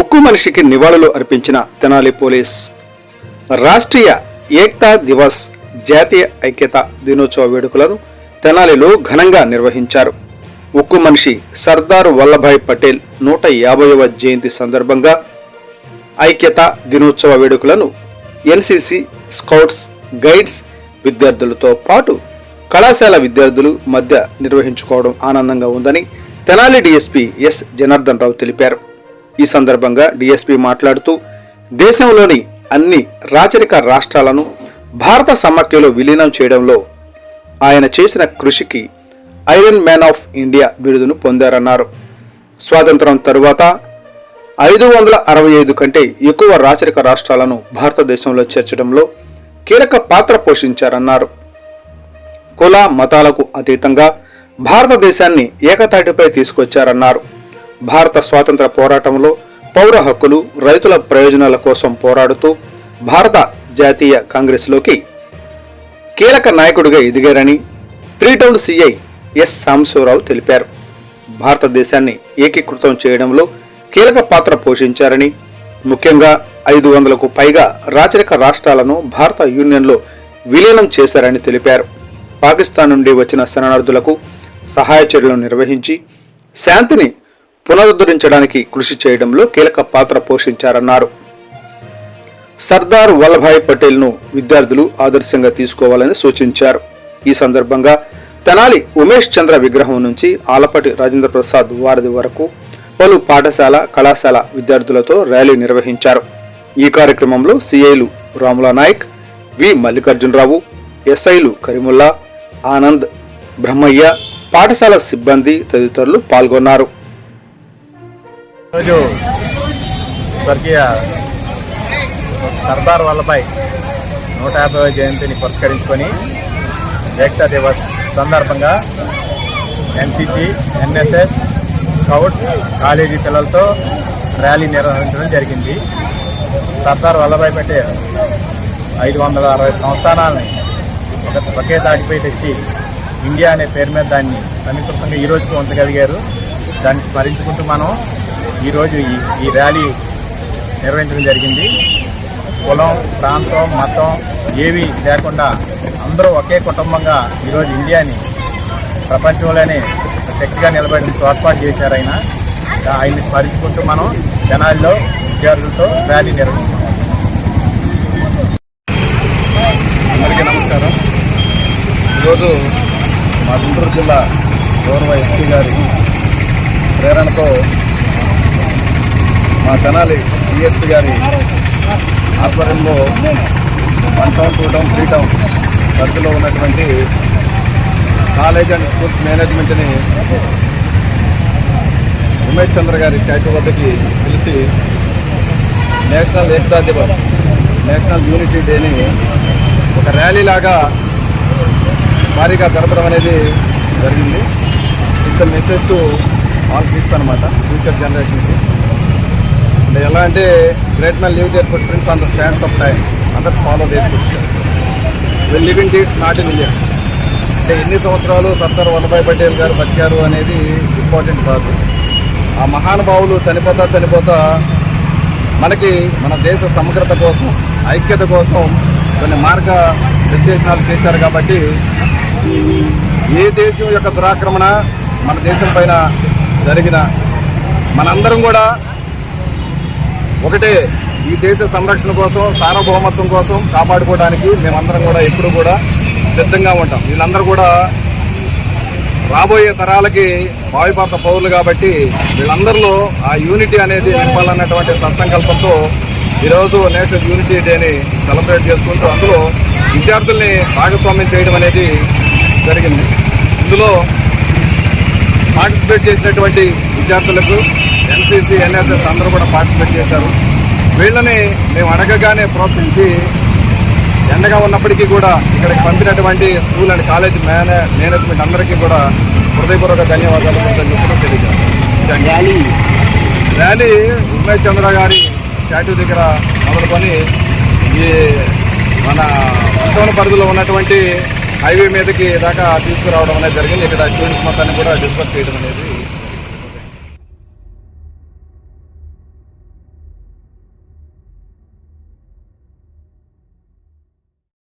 ఉక్కు మనిషికి నివాళులు అర్పించిన తెనాలి పోలీస్. రాష్ట్రీయ ఏక్తా దివస్ జాతీయ ఐక్యత దినోత్సవ వేడుకలను తెనాలిలో ఘనంగా నిర్వహించారు. ఉక్కు మనిషి సర్దార్ వల్లభాయ్ పటేల్ నూట యాభైవ జయంతి సందర్భంగా ఐక్యత దినోత్సవ వేడుకలను ఎన్సిసి స్కౌట్స్ గైడ్స్ విద్యార్థులతో పాటు కళాశాల విద్యార్థులు మధ్య నిర్వహించుకోవడం ఆనందంగా ఉందని తెనాలి డీఎస్పీ ఎస్ జనార్దన్ రావు తెలిపారు. ఈ సందర్భంగా డిఎస్పీ మాట్లాడుతూ దేశంలోని అన్ని రాచరిక రాష్ట్రాలను భారత సమాఖ్యలో విలీనం చేయడంలో ఆయన చేసిన కృషికి ఐరన్ మ్యాన్ ఆఫ్ ఇండియా బిరుదును పొందారన్నారు. స్వాతంత్రం తరువాత ఐదు వందల అరవై ఐదు కంటే ఎక్కువ రాచరిక రాష్ట్రాలను భారతదేశంలో చేర్చడంలో కీలక పాత్ర పోషించారన్నారు. కుల మతాలకు అతీతంగా భారతదేశాన్ని ఏకతాటిపై తీసుకొచ్చారన్నారు. భారత స్వాతంత్ర పోరాటంలో పౌర హక్కులు రైతుల ప్రయోజనాల కోసం పోరాడుతూ భారత జాతీయ కాంగ్రెస్లోకి కీలక నాయకుడిగా ఎదిగారని three town CI S Sambasivarao తెలిపారు. భారతదేశాన్ని ఏకీకృతం చేయడంలో కీలక పాత్ర పోషించారని ముఖ్యంగా ఐదు వందలకు పైగా రాచరిక రాష్ట్రాలను భారత యూనియన్లో విలీనం చేశారని తెలిపారు. పాకిస్తాన్ నుండి వచ్చిన శరణార్థులకు సహాయ చర్యలు నిర్వహించి శాంతిని పునరుద్ధరించడానికి కృషి చేయడంలో కీలక పాత్ర పోషించారన్నారు. సర్దార్ వల్లభాయ్ పటేల్ను విద్యార్థులు ఆదర్శంగా తీసుకోవాలని సూచించారు. ఈ సందర్భంగా తెనాలి ఉమేష్ చంద్ర విగ్రహం నుంచి ఆలపటి రాజేంద్ర ప్రసాద్ వారధి వరకు పలు పాఠశాల కళాశాల విద్యార్థులతో ర్యాలీ నిర్వహించారు. ఈ కార్యక్రమంలో సిఐలు రాముల నాయక్ వి మల్లికార్జునరావు ఎస్ఐలు కరీముల్లా ఆనంద్ బ్రహ్మయ్య పాఠశాల సిబ్బంది తదితరులు పాల్గొన్నారు. ఈరోజు స్వర్గీయ సర్దార్ వల్లభాయ్ నూట యాభై జయంతిని పురస్కరించుకొని ఏకతా దివస్ సందర్భంగా ఎన్సిసి ఎన్ఎస్ఎస్ స్కౌట్స్ కాలేజీ పిల్లలతో ర్యాలీ నిర్వహించడం జరిగింది. సర్దార్ వల్లభాయ్ పటేల్ ఐదు వందల అరవై సంస్థానాలని ఒకే దాటిపై తెచ్చి ఇండియా అనే పేరు మీద దాన్ని సమీకృతంగా ఈరోజుకు రోజుకి ఉంచగలిగారు దాన్ని స్మరించుకుంటూ మనం ఈరోజు ఈ ర్యాలీ నిర్వహించడం జరిగింది. కులం ప్రాంతం మతం ఏవి లేకుండా అందరూ ఒకే కుటుంబంగా ఈరోజు ఇండియాని ప్రపంచంలోనే శక్తిగా నిలబడి తోడ్పాటు చేశారు ఆయన. ఆయన్ని స్మరించుకుంటూ మనం జనాల్లో విద్యార్థులతో ర్యాలీ నిర్వహించాం అందరికీ నమస్కారం. ఈరోజు మా గుంటూరు జిల్లా గౌరవ ఎస్పీ గారి ప్రేరణతో మా తెనాలి డిఎస్పీ గారి ఆధ్వర్యంలో one town two town three town పరిధిలో ఉన్నటువంటి కాలేజ్ అండ్ స్కూల్స్ మేనేజ్మెంట్ని ఉమేష్ చంద్ర గారి స్టాచ్యూ వద్దకి పిలిచి national Ekta Divas national unity డేని ఒక ర్యాలీ లాగా భారీగా జరపడం అనేది జరిగింది. It's message to all kids అనమాట ఫ్యూచర్ జనరేషన్కి ఎలా అంటే great man live their footprints on the stands of time. Others follow their foot. Will live in not in India అంటే ఎన్ని సంవత్సరాలు సర్దార్ వల్లభాయ్ పటేల్ గారు బతికారు అనేది ఇంపార్టెంట్ కాదు. ఆ మహానుభావులు చనిపోతా చనిపోతా మనకి మన దేశ సమగ్రత కోసం ఐక్యత కోసం కొన్ని మార్గ నిర్దేశనాలు చేశారు కాబట్టి ఏ దేశం యొక్క దురాక్రమణ మన దేశం పైన జరిగిన మనందరం కూడా ఒకటే ఈ దేశ సంరక్షణ కోసం సార్వభౌమత్వం కోసం కాపాడుకోవడానికి మేమందరం కూడా ఎప్పుడు కూడా సిద్ధంగా ఉంటాం. వీళ్ళందరూ కూడా రాబోయే తరాలకి భావి పౌరులు కాబట్టి వీళ్ళందరిలో ఆ యూనిటీ అనేది నింపాలన్నటువంటి సత్సంకల్పంతో ఈరోజు నేషనల్ యూనిటీ డేని సెలబ్రేట్ చేసుకుంటూ అందులో విద్యార్థుల్ని భాగస్వామ్యం చేయడం అనేది జరిగింది. ఇందులో పార్టిసిపేట్ చేసినటువంటి విద్యార్థులకు ఎన్సీసీ ఎన్ఎస్ఎస్ అందరూ కూడా పార్టిసిపేట్ చేశారు. వీళ్ళని మేము అడగగానే ప్రోత్సహించి ఎండగా ఉన్నప్పటికీ కూడా ఇక్కడికి పంపినటువంటి స్కూల్ అండ్ కాలేజ్ మేనే మేనేజ్మెంట్ అందరికీ కూడా హృదయపూర్వక ధన్యవాదాలు కృతజ్ఞతలు తెలియజేస్తాను. ర్యాలీ. ర్యాలీ ఉమేష్ చంద్ర గారి స్టాట్యూ దగ్గర మొదలుకొని ఈ మన ఉత్తమ పరిధిలో ఉన్నటువంటి హైవే మీదకి దాకా తీసుకురావడం అనేది జరిగింది. ఇక్కడ స్టూడెంట్స్ మొత్తాన్ని కూడా డిస్కస్ చేయడం అనేది